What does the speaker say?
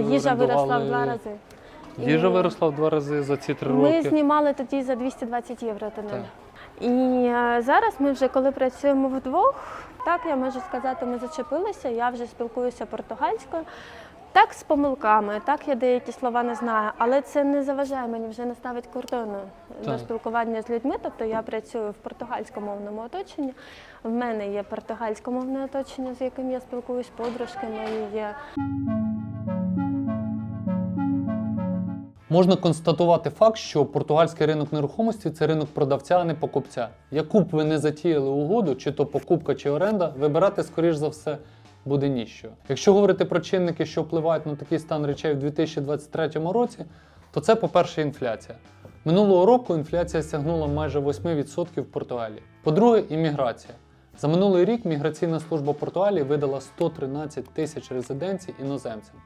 Їжа виросла в два рази. Їжа І виросла в два рази за ці три Ми роки. знімали тоді за 220 євро тунель. Так. І е, зараз ми вже коли працюємо вдвох, так я можу сказати, ми зачепилися. Я вже спілкуюся португальською. Так, з помилками, так я деякі слова не знаю, але це не заважає мені вже не ставить кордону до Так. спілкування з людьми. Тобто я працюю в португальськомовному оточенні. В мене є португальськомовне оточення, з яким я спілкуюсь, подружки мої є. Можна констатувати факт, що португальський ринок нерухомості це ринок продавця, а не покупця. Яку б ви не затіяли угоду, чи то покупка, чи оренда, вибирати, скоріш за все, буде ніщо. Якщо говорити про чинники, що впливають на такий стан речей в 2023 році, то це, по-перше, інфляція. Минулого року інфляція сягнула майже 8% в Португалії. По-друге, імміграція. За минулий рік міграційна служба Португалії видала 113 тисяч резиденцій іноземцям.